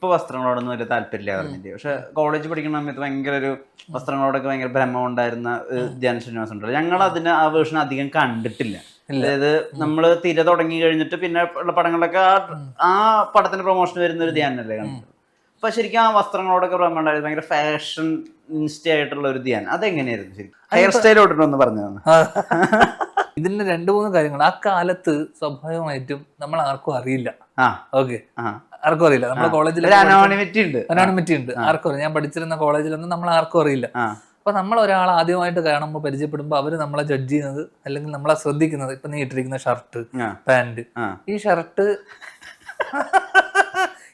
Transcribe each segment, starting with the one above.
ഇപ്പൊ വസ്ത്രങ്ങളോടൊന്നും വലിയ താല്പര്യമില്ല പറഞ്ഞില്ല? പക്ഷെ കോളേജ് പഠിക്കുന്ന സമയത്ത് ഭയങ്കര ഒരു വസ്ത്രങ്ങളോടൊക്കെ ഭയങ്കര ഭ്രമം ഉണ്ടായിരുന്ന ശ്രീനിവാസൻ ഉണ്ടല്ലോ. ഞങ്ങൾ അതിന് ആ വേർഷൻ അധികം കണ്ടിട്ടില്ല. അതായത് നമ്മൾ തിര തുടങ്ങി കഴിഞ്ഞിട്ട് പിന്നെ ഉള്ള പടങ്ങളിലൊക്കെ ആ ആ പടത്തിന്റെ പ്രൊമോഷൻ വരുന്ന ഒരു ധ്യാനല്ലേ കണ്ടത്. അപ്പൊ ശരിക്കും ആ വസ്ത്രങ്ങളോടൊക്കെ ഭ്രമം ഉണ്ടായിരുന്നു ഭയങ്കര ഫാഷൻ ഇൻസ്റ്റ ആയിട്ടുള്ള ഒരു ധ്യാനം. അതെങ്ങനെയായിരുന്നു ശരിക്കും? ഹെയർ സ്റ്റൈൽ ഇട്ടിട്ടൊന്ന് പറഞ്ഞു ഇതിന്റെ രണ്ട് മൂന്ന് കാര്യങ്ങൾ ആ കാലത്ത് സ്വാഭാവികമായിട്ടും നമ്മൾ ആർക്കും അറിയില്ല. ഓക്കെ. ആർക്കും അറിയില്ല. നമ്മുടെ കോളേജിൽ അനോണിമിറ്റി ഉണ്ട്. അനോണിമിറ്റി ഉണ്ട്. ആർക്കും അറിയില്ല. ഞാൻ പഠിച്ചിരുന്ന കോളേജിലൊന്നും നമ്മൾ ആർക്കും അറിയില്ല. അപ്പൊ നമ്മൾ ഒരാൾ ആദ്യമായിട്ട് കാണുമ്പോൾ പരിചയപ്പെടുമ്പോൾ അവർ നമ്മളെ ജഡ്ജ് ചെയ്യുന്നത് അല്ലെങ്കിൽ നമ്മളെ ശ്രദ്ധിക്കുന്നത് ഇപ്പൊ നീ ഇട്ടിരിക്കുന്ന ഷർട്ട് പാന്റ് ഈ ഷർട്ട്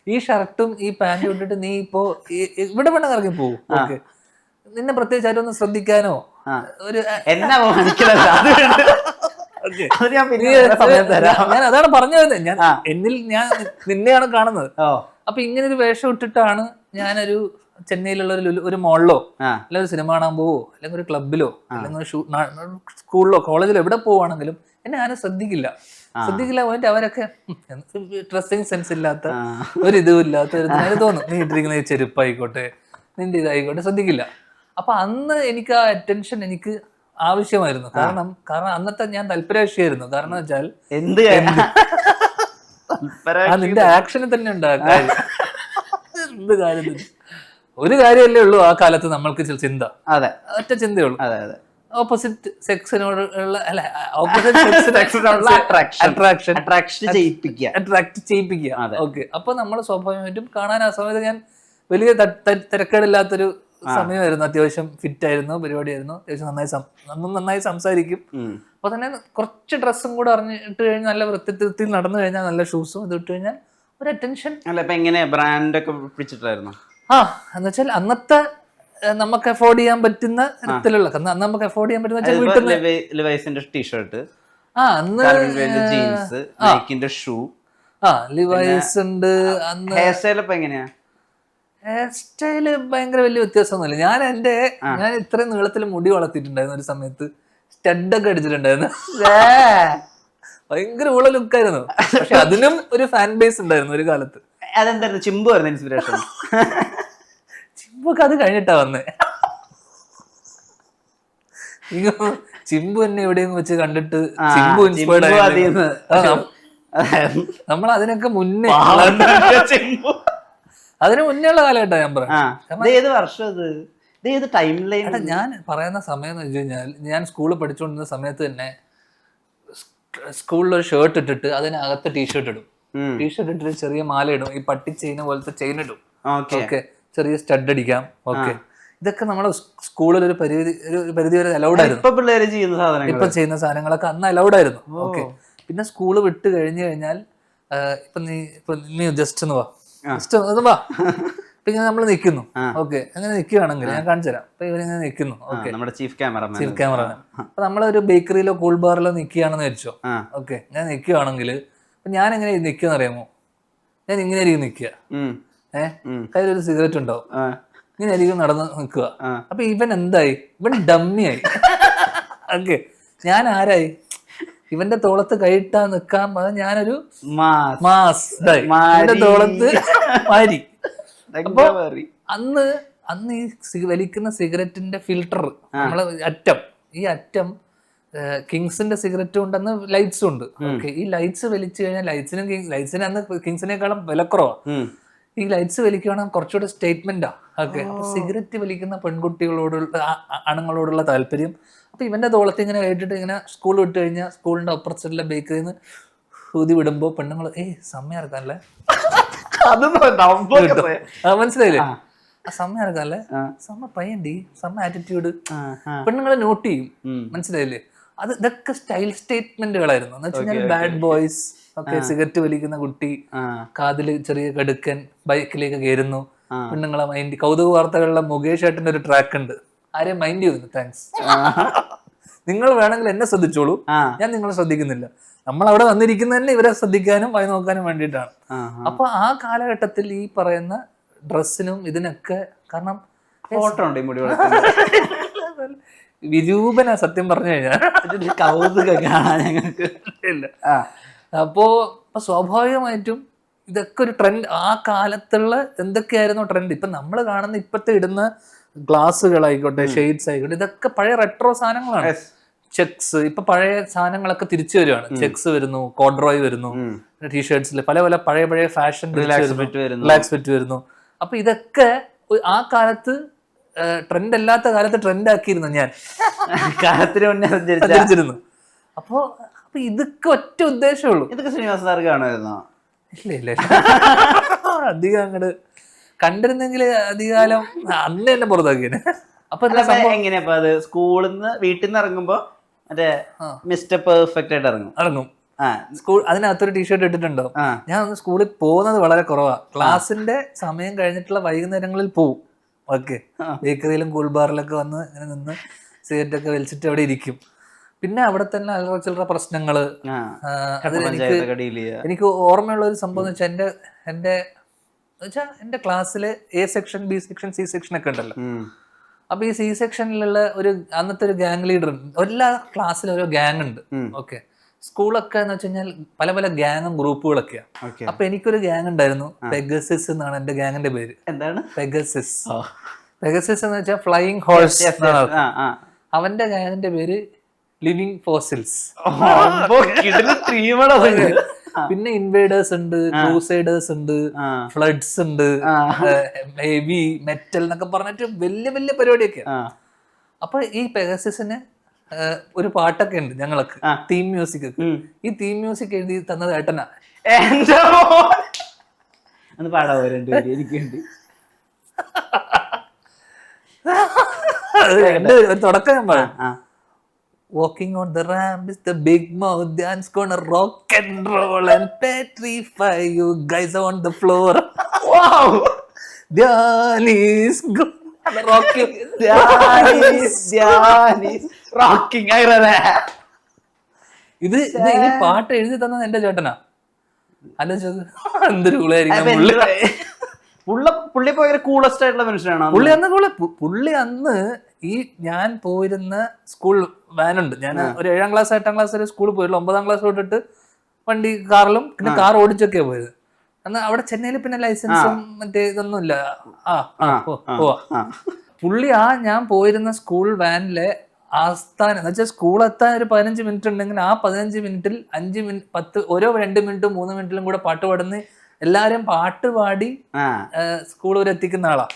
ഈ ഷർട്ടും ഈ പാന്റും ഇട്ടിട്ട് നീ ഇപ്പോ ഇവിടെ വേണം ഇറങ്ങി പോകും ഓക്കെ. നിന്നെ പ്രത്യേകിച്ച് ആരും ഒന്ന് ശ്രദ്ധിക്കാനോ. ഒരു എന്നാ അത്. ഞാൻ പിന്നെ സമയം തരാം. ഞാൻ അതാണ് പറഞ്ഞു വരുന്നത് ഞാൻ എന്നിൽ ഞാൻ നിന്നെയാണ് കാണുന്നത്. അപ്പൊ ഇങ്ങനെ ഒരു വേഷം ഇട്ടിട്ടാണ് ഞാനൊരു ചെന്നൈയിലുള്ള ഒരു ഒരു മോളിലോ അല്ലെങ്കിൽ ഒരു സിനിമ കാണാൻ പോവോ? അല്ലെങ്കിൽ ഒരു ക്ലബിലോ അല്ലെങ്കിൽ ഒരു സ്കൂളിലോ കോളേജിലോ എവിടെ പോവാണെങ്കിലും എന്നെ ആരും ശ്രദ്ധിക്കില്ല. ശ്രദ്ധിക്കില്ല പോയിട്ട് അവരൊക്കെ ഡ്രസ്സിങ് സെൻസ് ഇല്ലാത്ത ഒരു ഇതും ഇല്ലാത്ത ഒരു ഇതിനായി തോന്നും. നീ ഇട്ടിരിക്കുന്ന ചെരുപ്പായിക്കോട്ടെ. നിന്റെ ഇതായിക്കോട്ടെ. ശ്രദ്ധിക്കില്ല. അപ്പൊ അന്ന് എനിക്ക് ആ അറ്റൻഷൻ എനിക്ക് ആവശ്യമായിരുന്നു. കാരണം കാരണം അന്നത്തെ ഞാൻ തൽപരാശിയായിരുന്നു കാരണം വെച്ചാൽ എന്ത് നിന്റെ ആക്ഷന് തന്നെ ഉണ്ട് എന്ത് കാര്യം? ഒരു കാര്യമല്ലേ ഉള്ളൂ ആ കാലത്ത് നമ്മൾക്ക് ചില ചിന്ത. അതെ. ഒറ്റ ചിന്തയുള്ളൂ അതെ അതെ. ഓപ്പോസിറ്റ് സെക്സിനോട് ഉള്ള അല്ല ഓപ്പോസിറ്റ് സെക്സിനോടുള്ള attraction. അട്രാക്ഷൻ അട്രാക്ഷൻ ചെയ്യിപ്പിക്കുക. അട്രാക്ട് ചെയ്യിപ്പിക്കുക. ഓക്കെ അപ്പൊ നമ്മുടെ സ്വാഭാവികമായിട്ടും കാണാൻ ആ സമയത്ത് ഞാൻ വലിയ തിരക്കേടില്ലാത്തൊരു സമയമായിരുന്നു അത്യാവശ്യം ഫിറ്റ് ആയിരുന്നു പരിപാടിയായിരുന്നു അത്യാവശ്യം നന്നായി നന്നും നന്ന- നന്നായി സംസാരിക്കും. അപ്പൊ തന്നെ കുറച്ച് ഡ്രസ്സും കൂടെ അറിഞ്ഞിട്ട് കഴിഞ്ഞാൽ നല്ല വൃത്തിത്തിൽ നടന്നു കഴിഞ്ഞാൽ നല്ല ഷൂസും ഇത് ഇട്ട് കഴിഞ്ഞാൽ ഒരു അറ്റൻഷൻ അല്ല ഇപ്പൊ എങ്ങനെ ബ്രാൻഡ് ഒക്കെ പിടിച്ചിട്ടായിരുന്നു? ആ എന്ന് വെച്ചാൽ അന്നത്തെ നമുക്ക് അഫോർഡ് ചെയ്യാൻ പറ്റുന്ന തരത്തിലുള്ള അന്ന് നമുക്ക് അഫോർഡ് ചെയ്യാൻ പറ്റുന്ന ടീഷർട്ട് ആ അന്ന് ജീൻസ് ഷൂ ആ. ലിവൈസ് ഉണ്ട് അന്ന് ഹെയർ സ്റ്റൈൽ ഇപ്പൊ എങ്ങനെയാ? ഹെയർ സ്റ്റൈൽ ഭയങ്കര വലിയ വ്യത്യാസമൊന്നുമില്ല. ഞാൻ എന്റെ ഞാൻ ഇത്രയും നീളത്തിൽ മുടി വളർത്തിയിട്ടുണ്ടായിരുന്നു ഒരു സമയത്ത് സ്റ്റഡൊക്കെ അടിച്ചിട്ടുണ്ടായിരുന്നു. ഭയങ്കര ഉള്ള ലുക്കായിരുന്നു പക്ഷെ അതിനും ഒരു ഫാൻ ബേസ് ഉണ്ടായിരുന്നു ഒരു കാലത്ത്. അതെന്തായിരുന്നു? ചിമ്പു ആയിരുന്നു ഇൻസ്പിറേഷൻ ചിമ്പൊക്കെ അത് കഴിഞ്ഞിട്ടാ വന്നേ. ചിമ്പു എന്നെ എവിടെയെന്ന് വെച്ച് കണ്ടിട്ട് ചിമ്പു ഇൻസ്പയർഡ് നമ്മൾ അതിനൊക്കെ മുന്നേ ചിമ്പു. അതിന് മുന്നേ ഉള്ള കാലഘട്ടം ഞാൻ പറയാം ഏത് വർഷം ഇത്? ഇത് ഏത് ടൈം ലൈൻ ഞാൻ പറയുന്ന സമയം എന്ന് വെച്ച് കഴിഞ്ഞാൽ ഞാൻ സ്കൂളിൽ പഠിച്ചുകൊണ്ടിരുന്ന സമയത്ത് തന്നെ സ്കൂളിൽ ഒരു ഷർട്ട് ഇട്ടിട്ട് അതിനകത്ത് ടീഷർട്ട് ഇടും. ടീഷർട്ട് ഇട്ടിട്ട് ചെറിയ മാല ഇടും. ഈ പട്ടി ചെയിൻ പോലത്തെ ചെയിൻ ഇടും. ഓക്കെ ചെറിയ സ്റ്റഡ് അടിക്കാം. ഓക്കെ ഇതൊക്കെ നമ്മുടെ സ്കൂളിൽ ഒരു പരിധി ഒരു പരിധി വരെ അലൗഡ് ആയിരുന്നു. ഇപ്പൊ ചെയ്യുന്ന സാധനങ്ങൾ ഇപ്പൊ ചെയ്യുന്ന സാധനങ്ങളൊക്കെ അന്ന് അലൗഡ് ആയിരുന്നു. ഓക്കെ പിന്നെ സ്കൂൾ വിട്ട് കഴിഞ്ഞു കഴിഞ്ഞാൽ ഇപ്പൊ നീ ഇപ്പൊ നീ ജസ്റ്റ് ഒന്ന് വാ. ജസ്റ്റ് അത് വാ ഇങ്ങനെ നമ്മൾ നിൽക്കുന്നു ഓക്കെ. അങ്ങനെ നിൽക്കുകയാണെങ്കിൽ ഞാൻ കാണിച്ചു തരാം. അപ്പൊ ഇവരിങ്ങനെ നിൽക്കുന്നു ഓക്കെ. നമ്മുടെ ചീഫ് ക്യാമറമാൻ ചീഫ് ക്യാമറ അപ്പൊ നമ്മളൊരു ബേക്കറിയിലോ കൂൾ ബാറിലോ നിൽക്കുകയാണെന്ന് വെച്ചോ ഓക്കെ. ഞാൻ നിൽക്കുകയാണെങ്കിൽ അപ്പൊ ഞാൻ എങ്ങനെ നിൽക്കുക അറിയാമോ ഞാൻ ഇങ്ങനെ ആയിരിക്കും നിൽക്കുക. ഏഹ് കയ്യിലൊരു സിഗരറ്റ് ഉണ്ടാവും. ഇങ്ങനെ ആയിരിക്കും നടന്ന് നിൽക്കുക. അപ്പൊ ഇവൻ എന്തായി? ഇവൻ ഡമ്മിയായി ഓക്കെ. ഞാൻ ആരായി? ഇവന്റെ തോളത്ത് കൈയിട്ടാ നിക്കാൻ ഞാനൊരു മാസ്. ഇവന്റെ തോളത്ത് മാരി? അന്ന് അന്ന് ഈ വലിക്കുന്ന സിഗരറ്റിന്റെ ഫിൽട്ടർ നമ്മളെ അറ്റം ഈ അറ്റം കിങ്സിന്റെ സിഗരറ്റ് ഉണ്ടെന്ന് ലൈറ്റ്സ് ഉണ്ട്. ഓക്കെ ഈ ലൈറ്റ്സ് വലിച്ചു കഴിഞ്ഞാൽ ലൈറ്റ്സിനും ലൈറ്റ്സിന് അന്ന് കിങ്സിനേക്കാളും വിലക്കുറവാ ഈ ലൈറ്റ്സ് വലിക്കുകയാണെങ്കിൽ കുറച്ചുകൂടെ സ്റ്റേറ്റ്മെന്റാ. ഓക്കെ സിഗരറ്റ് വലിക്കുന്ന പെൺകുട്ടികളോടുള്ള ആണുങ്ങളോടുള്ള താല്പര്യം അപ്പൊ ഇവന്റെ തോളത്ത് ഇങ്ങനെ കേട്ടിട്ട് ഇങ്ങനെ സ്കൂൾ വിട്ട് കഴിഞ്ഞാൽ സ്കൂളിന്റെ അപ്പുറത്തുള്ള ബേക്കറിയിൽ നിന്ന് ഊതി വിടുമ്പോ പെണ്ണുങ്ങൾ ഏയ് സമയം ഇറക്കാനല്ലേ മനസ്സിലായില്ലേ? സമയം ഇറക്കാനല്ലേ സമ പയ്യണ്ടി സമ ആറ്റിറ്റ്യൂഡ്. പെണ്ണുങ്ങളെ നോട്ട് ചെയ്യും. മനസ്സിലായില്ലേ? അത് ഇതൊക്കെ സ്റ്റൈൽ സ്റ്റേറ്റ്മെന്റുകളായിരുന്നു എന്ന് വെച്ചാൽ ബാഡ് ബോയ്സ് ഒക്കെ സിഗരറ്റ് വലിക്കുന്ന കുട്ടി കാതിൽ കാതിൽ ചെറിയ കടുക്കൻ ബൈക്കിലേക്ക് കയറുന്നു. പെണ്ണുങ്ങളെ മൈൻഡ് കൗതുക വാർത്തകളിലെ മുകേഷ് ഏട്ടന്റെ ഒരു ട്രാക്ക് ഉണ്ട്. ആരെയും മൈൻഡ് ചെയ്തു താങ്ക്സ് നിങ്ങൾ വേണമെങ്കിൽ എന്നെ ശ്രദ്ധിച്ചോളൂ. ഞാൻ നിങ്ങളെ ശ്രദ്ധിക്കുന്നില്ല. നമ്മൾ അവിടെ വന്നിരിക്കുന്നത് തന്നെ ഇവരെ ശ്രദ്ധിക്കാനും വായി നോക്കാനും വേണ്ടിയിട്ടാണ്. അപ്പൊ ആ കാലഘട്ടത്തിൽ ഈ പറയുന്ന ഡ്രസ്സിനും ഇതിനൊക്കെ കാരണം ഫോട്ടോ ഉണ്ട് ഈ മുടി. വിരൂപന സത്യം പറഞ്ഞു കഴിഞ്ഞാൽ. ഇതിന്റെ കൗതുകം കാണാൻ ഞങ്ങൾക്ക്. ഇല്ല. അപ്പൊ സ്വാഭാവികമായിട്ടും ഇതൊക്കെ ഒരു ട്രെൻഡ് ആ കാലത്തുള്ള എന്തൊക്കെയായിരുന്നു ട്രെൻഡ് ഇപ്പൊ നമ്മൾ കാണുന്ന ഇപ്പത്തെ ഇടുന്ന ഗ്ലാസ്സുകളായിക്കോട്ടെ ഷെയ്ഡ്സ് ആയിക്കോട്ടെ ഇതൊക്കെ പഴയ റെട്രോ സാധനങ്ങളാണ്. ചെക്സ് ഇപ്പൊ പഴയ സാധനങ്ങളൊക്കെ തിരിച്ചു വരുവാണ്. ചെക്സ് വരുന്നു കോഡ്രോയ് വരുന്നു. ടീഷർട്സിൽ പല പല പഴയ പഴയ ഫാഷൻ. റിലാക്സ് ഫിറ്റ് വരുന്നു അപ്പൊ ഇതൊക്കെ ആ കാലത്ത് ട്രെൻഡ് അല്ലാത്ത കാലത്ത് ട്രെൻഡ് ആക്കിയിരുന്നു ഞാൻ. കാലത്തിന് മുന്നേ സഞ്ചരിച്ച സഞ്ചരിച്ചിരുന്നു അപ്പോ അപ്പൊ ഇതൊക്കെ ഒറ്റ ഉദ്ദേശമുള്ളൂ ഇതൊക്കെ ശ്രീനിവാസ സാർ കാണുമായിരുന്നോ? ഇല്ല ഇല്ല. അധികം അങ്ങട് കണ്ടിരുന്നെങ്കിൽ അധികാലം അന്ന് തന്നെ പുറത്താക്കിയത് അപ്പൊ എങ്ങനെയാ അത് സ്കൂളിൽ നിന്ന് വീട്ടിൽ നിന്ന് ഇറങ്ങുമ്പോ മറ്റേ മിസ്റ്റർ പെർഫെക്റ്റ് ആയിട്ട് ഇറങ്ങും. ഇറങ്ങും സ്കൂൾ അതിനകത്തൊരു ടീഷർട്ട് ഇട്ടിട്ടുണ്ടോ? ഞാൻ ഒന്ന് സ്കൂളിൽ പോകുന്നത് വളരെ കുറവാ. ക്ലാസ്സിന്റെ സമയം കഴിഞ്ഞിട്ടുള്ള വൈകുന്നേരങ്ങളിൽ പോവും. ഓക്കെ. ബേക്കറിയിലും കൂൾബാറിലൊക്കെ വന്ന് ഇങ്ങനെ നിന്ന് സിഗരറ്റ് ഒക്കെ വലിച്ചിട്ട് അവിടെ ഇരിക്കും. പിന്നെ അവിടെ തന്നെ അല്ലറ ചില്ലറ പ്രശ്നങ്ങൾ. അതിൽ എനിക്ക് ഓർമ്മയുള്ള ഒരു സംഭവം എന്ന് വെച്ചാൽ എന്റെ എന്റെ വെച്ചാൽ എന്റെ ക്ലാസ്സിൽ A section B section C section ഒക്കെ ഉണ്ടല്ലോ. അപ്പൊ ഈ സി സെക്ഷനിലുള്ള ഒരു അന്നത്തെ ഒരു ഗാങ് ലീഡർ ഉണ്ട്. എല്ലാ ക്ലാസ്സിലും ഓരോ ഗാങ് ഉണ്ട്. ഓക്കെ സ്കൂളൊക്കെ എന്ന് വെച്ച് കഴിഞ്ഞാൽ പല പല ഗാങ്ങും ഗ്രൂപ്പുകളൊക്കെയാണ് അപ്പൊ എനിക്കൊരു ഗാങ് ഉണ്ടായിരുന്നു. പെഗസിസ് എന്നാണ് എന്റെ ഗാങ്ങിന്റെ പേര്. എന്താണ്? പെഗസിസ് പെഗസിസ് എന്ന് വെച്ചാൽ ഫ്ലൈയിങ് ഹോഴ്സ്. അവന്റെ ഗാങ്ങിന്റെ പേര് ലിവിങ് ഫോസിൽസ് പിന്നെ ഇൻവേഡേഴ്സ് ഉണ്ട് ക്രൂസൈഡേഴ്സ് ഉണ്ട് ഫ്ലഡ്സ് ഉണ്ട്. ഹെവി മെറ്റൽ എന്നൊക്കെ പറഞ്ഞിട്ട് വലിയ വലിയ പരിപാടിയൊക്കെ. അപ്പൊ ഈ പെഗസിന് ഒരു പാട്ടൊക്കെ ഉണ്ട് ഞങ്ങൾക്ക് തീം മ്യൂസിക് ഈ തീം മ്യൂസിക് എഴുതി തന്നത് ഏട്ടനാ. എന്റെ. ഒന്ന് പാടാവോ എനിക്ക് വേണ്ടി. തുടക്കം ഞാൻ പറയാം. ആ walking on the is is the big mouth dance rock rock and roll and petrify you guys on the floor. Wow. ധ്യാനീസ് is, ധ്യാനീസ്, ധ്യാനീസ്. Rocking ആയിരല്ലേ? ഇത് ഇത് ഈ പാട്ട് എഴുതി തന്നത് എന്റെ ചേട്ടനാ. അല്ല എന്തൊരു പുള്ളി. പുള്ള ഭയങ്കര കൂളസ്റ്റ് ആയിട്ടുള്ള മനുഷ്യനാണ്? പുള്ളി അന്ന് പുള്ളി അന്ന് ഈ ഞാൻ പോയിരുന്ന സ്കൂൾ വാനുണ്ട് ഞാൻ ഒരു ഏഴാം ക്ലാസ് എട്ടാം ക്ലാസ് വരെ സ്കൂളിൽ പോയില്ല ഒമ്പതാം ക്ലാസ് തൊട്ടിട്ട് വണ്ടി കാറിലും പിന്നെ കാർ ഓടിച്ചൊക്കെ പോയത്. അന്ന് അവിടെ ചെന്നൈയിൽ പിന്നെ ലൈസൻസും മറ്റേ ഇതൊന്നും ഇല്ല ആ ഓ. പുള്ളി ആ ഞാൻ പോയിരുന്ന സ്കൂൾ വാനിലെ ആസ്ഥാനം എന്ന് വെച്ചാൽ സ്കൂൾ എത്താൻ ഒരു പതിനഞ്ച് മിനിറ്റ് ഉണ്ടെങ്കിൽ ആ പതിനഞ്ച് മിനിറ്റിൽ അഞ്ച് മിനിറ്റ് പത്ത് ഓരോ രണ്ട് മിനിറ്റും മൂന്ന് മിനിറ്റിലും കൂടെ പാട്ട് പാടുന്ന എല്ലാരും പാട്ട് പാടി സ്കൂൾ വരെ എത്തിക്കുന്ന ആളാ.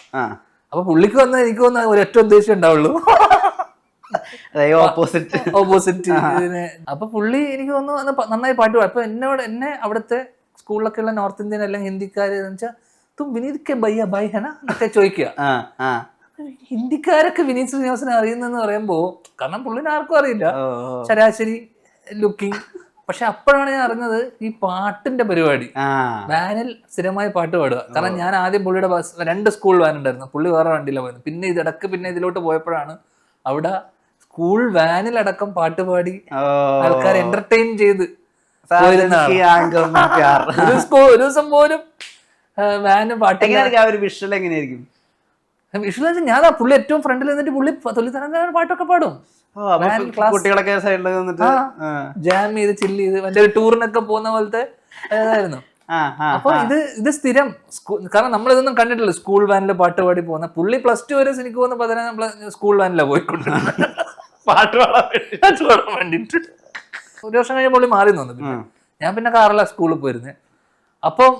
അപ്പൊ പുള്ളിക്ക് വന്ന എനിക്ക് വന്ന ഒരൊറ്റ ഉദ്ദേശം ഉണ്ടാവുള്ളൂ. ഓപ്പോസിറ്റ് ഓപ്പോസിറ്റ് അപ്പൊ പുള്ളി എനിക്ക് തോന്നുന്നു നന്നായി പാട്ട് പാടും. അപ്പൊ എന്നോട് എന്നെ അവിടുത്തെ സ്കൂളിലൊക്കെ ഉള്ള നോർത്ത് ഇന്ത്യൻ അല്ലെങ്കിൽ ഹിന്ദിക്കാര് വെച്ചാൽ തും വിനീത് കെ ബയ്യ ബൈ ഹന എന്നൊക്കെ ചോദിക്കുക. ഹിന്ദിക്കാരൊക്കെ വിനീത് ശ്രീനിവാസനെ അറിയുന്നെന്ന് പറയുമ്പോ കാരണം പുള്ളിനെ ആർക്കും അറിയില്ല. ശരാശരി ലുക്കിംഗ് പക്ഷെ അപ്പോഴാണ് ഞാൻ അറിഞ്ഞത് ഈ പാട്ടിന്റെ പരിപാടി. വാനിൽ സ്ഥിരമായി പാട്ട് പാടുക. കാരണം ഞാൻ ആദ്യം പുള്ളിയുടെ ബസ് രണ്ട് സ്കൂൾ വാൻ ഉണ്ടായിരുന്നു. പുള്ളി വേറെ വണ്ടിയിലാണ് പോയത്. പിന്നെ ഇതിടക്ക് പിന്നെ ഇതിലോട്ട് പോയപ്പോഴാണ് അവിടെ സ്കൂൾ വാനിലടക്കം പാട്ട് പാടി. ആൾക്കാർ എന്റർടൈൻ ചെയ്ത് ഒരു ദിവസം പോലും വാന് പാട്ട് എങ്ങനെയായിരിക്കും? ആ ഒരു വിഷ്വൽ എങ്ങനെയായിരിക്കും? വിഷ്വലായിട്ട് ഞാൻ ആ പുള്ളി ഏറ്റവും ഫ്രണ്ടിൽ നിന്നിട്ട് പുള്ളി തൊലിത്തരം പാട്ടൊക്കെ പാടും. കുട്ടികളൊക്കെ സൈഡിൽ നിന്നിട്ട്. ജാം ചെയ്ത് ചില്ല് ചെയ്ത് മറ്റേ ടൂറിനൊക്കെ പോകുന്ന പോലത്തെ ഇതായിരുന്നു അപ്പൊ ഇത് ഇത് സ്ഥിരം കാരണം നമ്മൾ ഇതൊന്നും കണ്ടിട്ടില്ല. സ്കൂൾ വാനിൽ പാട്ട് പാടി പോകുന്ന. പുള്ളി പ്ലസ് ടു വരെ എനിക്ക് പോകുന്ന പതിനാറ് നമ്മൾ സ്കൂൾ വാനിലാണ് പോയിക്കൊണ്ട് പാട്ട് പാടാൻ വേണ്ടിട്ട്. ഒരു വർഷം കഴിഞ്ഞ പുള്ളി മാറി നിന്നു പിന്നെ. ഞാൻ പിന്നെ കാറല്ല സ്കൂളിൽ പോയിരുന്നത് അപ്പം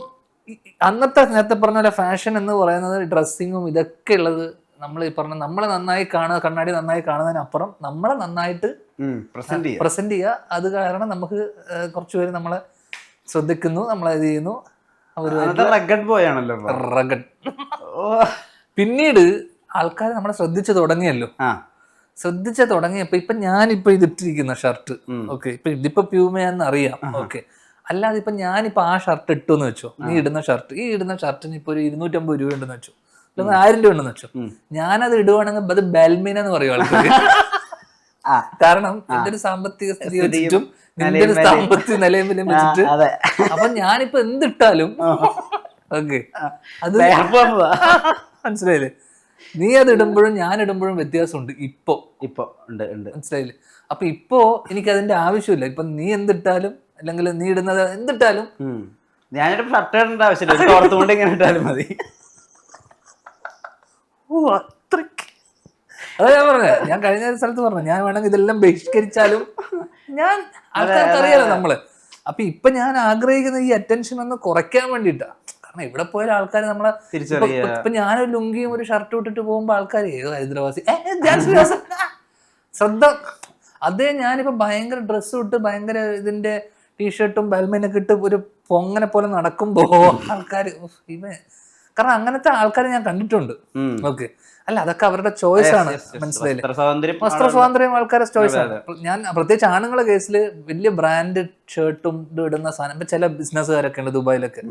അന്നത്തെ നേരത്തെ പറഞ്ഞ പോലെ ഫാഷൻ എന്ന് പറയുന്നത് ഡ്രസ്സിങ്ങും ഇതൊക്കെ ഉള്ളത് നമ്മൾ ഈ പറഞ്ഞ നമ്മളെ നന്നായി കാണുക കണ്ണാടി നന്നായി കാണുന്നതിനപ്പുറം നമ്മളെ നന്നായിട്ട് പ്രസന്റ് പ്രസന്റ് ചെയ്യുക. അത് കാരണം നമുക്ക് കുറച്ചുപേര് കുറച്ച് പേര് നമ്മളെ ശ്രദ്ധിക്കുന്നു നമ്മളെ ഇത് ചെയ്യുന്നു. ആണല്ലോ റഗഡ് പിന്നീട് ആൾക്കാർ നമ്മളെ ശ്രദ്ധിച്ചു തുടങ്ങിയല്ലോ. ശ്രദ്ധിച്ചു തുടങ്ങിയപ്പോ ഇപ്പൊ ഞാനിപ്പോ ഇതിട്ടിരിക്കുന്ന ഷർട്ട്. ഓക്കെ ഇപ്പൊ ഇതിപ്പോ പ്യൂമയാന്ന് അറിയാം ഓക്കെ അല്ലാതെ ഇപ്പം ഞാനിപ്പോൾ ആ ഷർട്ട് ഇട്ടു എന്ന് വെച്ചോ നീ ഇടുന്ന ഷർട്ട് ഈ ഇടുന്ന ഷർട്ടിന് ഇപ്പോൾ ഒരു ഇരുന്നൂറ്റമ്പത് രൂപ ഉണ്ടെന്ന് വെച്ചോ. അല്ലെങ്കിൽ ആയിരം രൂപ ഉണ്ടെന്ന് വെച്ചോ. ഞാനത് ഇടുവാണെങ്കിൽ അത് ബെൽമിന എന്ന് പറയും ആൾക്കാർ കാരണം എന്റെ ഒരു സാമ്പത്തിക സ്ഥിതി വെച്ചിട്ടും നിന്റെ ഒരു സാമ്പത്തിക നിലയും വിലയും വെച്ചിട്ട് അപ്പൊ ഞാനിപ്പോ എന്തിട്ടാലും ഓക്കെ. അത് മനസ്സിലായില്ലേ? നീ അത് ഇടുമ്പോഴും ഞാൻ ഇടുമ്പോഴും വ്യത്യാസമുണ്ട് ഇപ്പോ. ഇപ്പൊ ഉണ്ട് ഉണ്ട്. മനസ്സിലായില്ലേ? അപ്പൊ ഇപ്പോ എനിക്ക് അതിന്റെ ആവശ്യമില്ല. ഇപ്പൊ നീ എന്തിട്ടാലും അല്ലെങ്കിൽ നീ ഇടുന്നത് എന്തിട്ടാലും. ഞാനൊരു ഷർട്ട് ഇടേണ്ട ആവശ്യമില്ല. ഓർത്തുകൊണ്ട് തോർത്തുകൊണ്ട് ഇങ്ങനെ ഇട്ടാലും മതി. ഓ അത്രയ്ക്ക്. അതാ ഞാൻ പറഞ്ഞത് ഞാൻ കഴിഞ്ഞ ഒരു സ്ഥലത്ത് പറഞ്ഞു. ഞാൻ വേണമെങ്കിൽ ഇതെല്ലാം ബഹിഷ്കരിച്ചാലും ഞാൻ ആൾക്കാർക്കറിയാലോ നമ്മൾ. അപ്പൊ ഇപ്പൊ ഞാൻ ആഗ്രഹിക്കുന്ന ഈ അറ്റൻഷൻ ഒന്ന് കുറയ്ക്കാൻ വേണ്ടിട്ടാ കാരണം ഇവിടെ പോയ ആൾക്കാർ നമ്മളെ ഇപ്പൊ- ഞാനൊരു ലുങ്കിയും ഒരു ഷർട്ട് ഇട്ടിട്ട് പോകുമ്പോ ആൾക്കാർ ഏതോ ഹൈദരാബാദി. ശ്രദ്ധ. അതേ ഞാനിപ്പോ ഭയങ്കര ഡ്രസ്സ് ഇട്ട് ഭയങ്കര ഇതിന്റെ ടീഷർട്ടും ബെൽമെനൊക്കെ ഇട്ട് ഒരു പൊങ്ങനെ പോലെ നടക്കുമ്പോ ആൾക്കാർ ഇവ കാരണം അങ്ങനത്തെ ആൾക്കാരെ ഞാൻ കണ്ടിട്ടുണ്ട്. ഓക്കെ. അല്ല അതൊക്കെ അവരുടെ ചോയ്സ് ആണ്. മനസ്സിലായില്ലേ? വസ്ത്ര സ്വാതന്ത്ര്യം ആൾക്കാരെ ചോയ്സ് ആണ്. ഞാൻ പ്രത്യേകിച്ച് ആണുങ്ങളെ കേസിൽ വലിയ ബ്രാൻഡ് ഷർട്ടും ഇത് ഇടുന്ന സാധനം. ഇപ്പൊ ചില ബിസിനസ്സുകാരൊക്കെ ഉണ്ട് ദുബായിലൊക്കെ.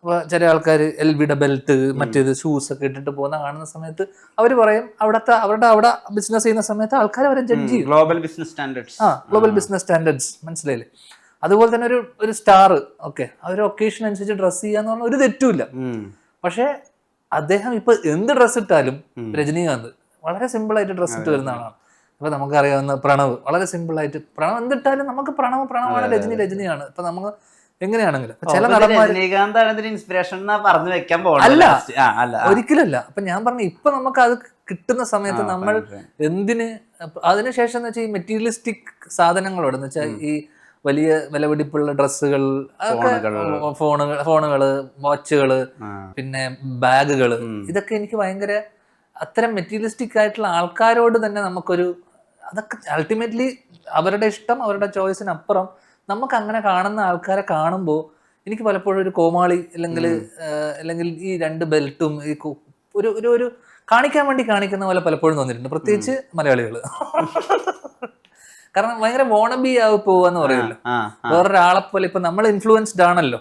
അപ്പൊ ചില ആൾക്കാർ എൽ വിയുടെ ബെൽറ്റ് മറ്റേത് ഷൂസ് ഒക്കെ ഇട്ടിട്ട് പോകുന്ന കാണുന്ന സമയത്ത് അവർ പറയും അവിടത്തെ അവരുടെ അവിടെ ബിസിനസ് ചെയ്യുന്ന സമയത്ത് ആൾക്കാർ അവരെ ജഡ്ജ് ചെയ്യും. ഗ്ലോബൽ ബിസിനസ് സ്റ്റാൻഡേർഡ്സ് ആ ഗ്ലോബൽ ബിസിനസ് സ്റ്റാൻഡേർഡ്സ് മനസ്സിലായില്ലേ? അതുപോലെ തന്നെ ഒരു ഒരു സ്റ്റാർ ഓക്കെ അവർ ഒരു ഒക്കേഷൻ അനുസരിച്ച് ഡ്രസ്സ് ചെയ്യാന്ന് പറഞ്ഞാൽ ഒരു തെറ്റുമില്ല. പക്ഷേ അദ്ദേഹം ഇപ്പൊ എന്ത് ഡ്രസ് ഇട്ടാലും രജനീകാന്ത് വളരെ സിമ്പിൾ ആയിട്ട് ഡ്രസ് ഇട്ട് വരുന്ന ആളാണ്. ഇപ്പൊ നമുക്കറിയാവുന്ന പ്രണവ്. വളരെ സിമ്പിൾ ആയിട്ട് പ്രണവ് എന്തിട്ടാലും നമുക്ക് പ്രണവ് പ്രണവാണ് രജനി രജനിയാണ്. ഇപ്പൊ നമുക്ക് എങ്ങനെയാണെങ്കിലും. ചില നടന്മാർ ഇൻസ്പിറേഷൻ പറഞ്ഞു വെക്കാൻ അല്ല. ഒരിക്കലല്ല അപ്പൊ ഞാൻ പറഞ്ഞു ഇപ്പൊ നമുക്ക് അത് കിട്ടുന്ന സമയത്ത് നമ്മൾ. എന്തിന് അതിനുശേഷം എന്ന് വെച്ചാൽ ഈ മെറ്റീരിയലിസ്റ്റിക് സാധനങ്ങളോട് എന്ന് വെച്ചാൽ ഈ വലിയ വിലപിടിപ്പുള്ള ഡ്രസ്സുകൾ ഫോണുകൾ. ഫോണുകൾ ഫോണുകൾ വാച്ചുകൾ പിന്നെ ബാഗുകൾ ഇതൊക്കെ എനിക്ക് ഭയങ്കര അത്തരം മെറ്റീരിയലിസ്റ്റിക് ആയിട്ടുള്ള ആൾക്കാരോട് തന്നെ നമുക്കൊരു അതൊക്കെ അൾട്ടിമേറ്റ്ലി അവരുടെ ഇഷ്ടം അവരുടെ ചോയ്സിനപ്പുറം നമുക്ക് അങ്ങനെ കാണുന്ന ആൾക്കാരെ കാണുമ്പോൾ എനിക്ക് പലപ്പോഴും ഒരു കോമാളി അല്ലെങ്കിൽ അല്ലെങ്കിൽ ഈ രണ്ട് ബെൽറ്റും ഈ ഒരു ഒരു ഒരു കാണിക്കാൻ വേണ്ടി കാണിക്കുന്ന പോലെ പലപ്പോഴും തോന്നിയിട്ടുണ്ട്. പ്രത്യേകിച്ച് മലയാളികൾ കാരണം ഭയങ്കര വോണബി ആവും പോവാന്ന് പറയുമല്ലോ വേറൊരാളെ പോലെ ഇപ്പൊ നമ്മൾ ഇൻഫ്ലുവൻസ്ഡ് ആണല്ലോ.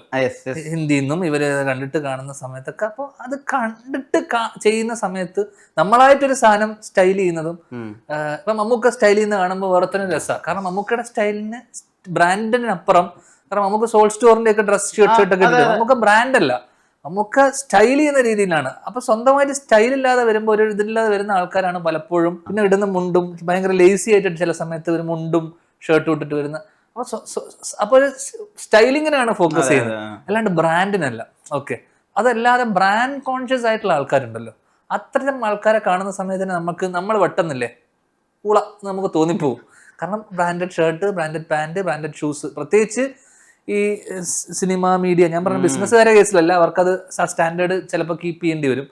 ഹിന്ദിയിൽ നിന്നും ഇവർ കണ്ടിട്ട് കാണുന്ന സമയത്തൊക്കെ അപ്പോൾ അത് കണ്ടിട്ട് ചെയ്യുന്ന സമയത്ത് നമ്മളായിട്ടൊരു സാധനം സ്റ്റൈൽ ചെയ്യുന്നതും ഇപ്പൊ മമ്മൂക്ക സ്റ്റൈൽ ചെയ്യുന്ന കാണുമ്പോൾ വേറെ തന്നെ രസമാണ് കാരണം മമ്മൂക്കയുടെ സ്റ്റൈലിന് ബ്രാൻഡിനപ്പുറം കാരണം നമുക്ക് സോൾ സ്റ്റോറിന്റെ ഒക്കെ ഡ്രസ് ഷർട്ട് ഒക്കെ നമുക്ക് ബ്രാൻഡ് അല്ല. നമുക്ക് സ്റ്റൈൽ ചെയ്യുന്ന രീതിയിലാണ്. അപ്പൊ സ്വന്തമായിട്ട് സ്റ്റൈൽ ഇല്ലാതെ വരുമ്പോൾ ഒരു ഇതില്ലാതെ വരുന്ന ആൾക്കാരാണ് പലപ്പോഴും. പിന്നെ ഇടുന്ന മുണ്ടും ഭയങ്കര ലേസി ആയിട്ട് ചില സമയത്ത് ഒരു മുണ്ടും ഷർട്ടും ഇട്ടിട്ട് വരുന്ന. അപ്പൊ അപ്പൊ ഒരു സ്റ്റൈലിങ്ങിനാണ് ഫോക്കസ് ചെയ്യുന്നത്. അല്ലാണ്ട് ബ്രാൻഡിനല്ല ഓക്കെ അതല്ലാതെ ബ്രാൻഡ് കോൺഷ്യസ് ആയിട്ടുള്ള ആൾക്കാരുണ്ടല്ലോ. അത്തരം ആൾക്കാരെ കാണുന്ന സമയത്തിന് നമുക്ക് നമ്മൾ വെട്ടുന്നില്ലേ? കൂള നമുക്ക് തോന്നിപ്പോവും. കാരണം branded shirt branded pant branded shoes പ്രത്യേകിച്ച് ഈ സിനിമ മീഡിയ ഞാൻ പറഞ്ഞ ബിസിനസ്സുകാരെ കേസിലല്ല അവർക്കത് സ്റ്റാൻഡേർഡ് ചിലപ്പോൾ കീപ്പ് ചെയ്യേണ്ടി വരും.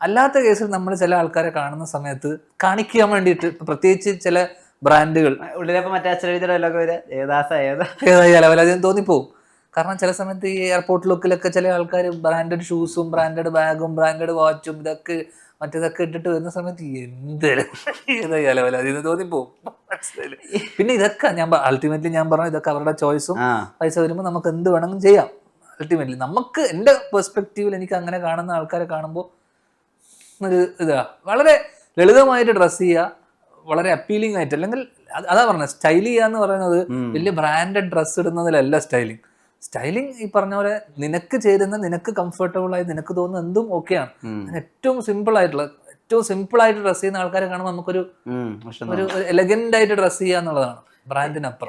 അല്ലാത്ത കേസിൽ നമ്മൾ ചില ആൾക്കാരെ കാണുന്ന സമയത്ത് കാണിക്കാൻ വേണ്ടിയിട്ട് പ്രത്യേകിച്ച് ചില ബ്രാൻഡുകൾ ഉള്ളിലപ്പോ മറ്റേ അച്ഛനെഴുതിയ ഡയലോഗ് വരെ ഏതാസ ഏതാ. ഏതായാലും അവരധികം തോന്നിപ്പോവും. കാരണം ചില സമയത്ത് ഈ എയർപോർട്ട് ലുക്കിലൊക്കെ ചില ആൾക്കാർ ബ്രാൻഡഡ് ഷൂസും ബ്രാൻഡഡ് ബാഗും ബ്രാൻഡഡ് വാച്ചും ഇതൊക്കെ മറ്റേതൊക്കെ ഇട്ടിട്ട് വരുന്ന സമയത്ത് എന്തായാലും ഏതായാലും അതിന് തോന്നിപ്പോവും. മനസ്സിലായില്ലേ? പിന്നെ ഇതൊക്കെ ഞാൻ അൾട്ടിമേറ്റ്ലി ഞാൻ പറഞ്ഞു ഇതൊക്കെ അവരുടെ ചോയ്സും പൈസ വരുമ്പോൾ നമുക്ക് എന്ത് വേണമെങ്കിലും ചെയ്യാം. അൾട്ടിമേറ്റ്ലി നമുക്ക് എന്റെ പെർസ്പെക്റ്റീവിൽ എനിക്ക് അങ്ങനെ കാണുന്ന ആൾക്കാരെ കാണുമ്പോൾ ഒരു ഇതാ വളരെ ലളിതമായിട്ട് ഡ്രസ്സ് ചെയ്യുക വളരെ അപ്പീലിംഗ് ആയിട്ട് അല്ലെങ്കിൽ അതാ പറഞ്ഞത് സ്റ്റൈൽ ചെയ്യുക എന്ന് പറയുന്നത് വലിയ ബ്രാൻഡഡ് ഡ്രസ്സ് ഇടുന്നതിലല്ല സ്റ്റൈലിംഗ് സ്റ്റൈലിംഗ് ഈ പറഞ്ഞ പോലെ നിനക്ക് ചേരുന്ന നിനക്ക് കംഫർട്ടബിൾ ആയി നിനക്ക് തോന്നുന്ന എന്തും ഓക്കെയാണ്. ഏറ്റവും സിമ്പിൾ ആയിട്ടുള്ള ഏറ്റവും സിമ്പിൾ ആയിട്ട് ഡ്രസ് ചെയ്യുന്ന ആൾക്കാരെ കാണുമ്പോൾ നമുക്കൊരു ഒരു എലഗന്റ് ആയിട്ട് ഡ്രസ് ചെയ്യുക എന്നുള്ളതാണ് ബ്രാൻഡിനപ്പുറം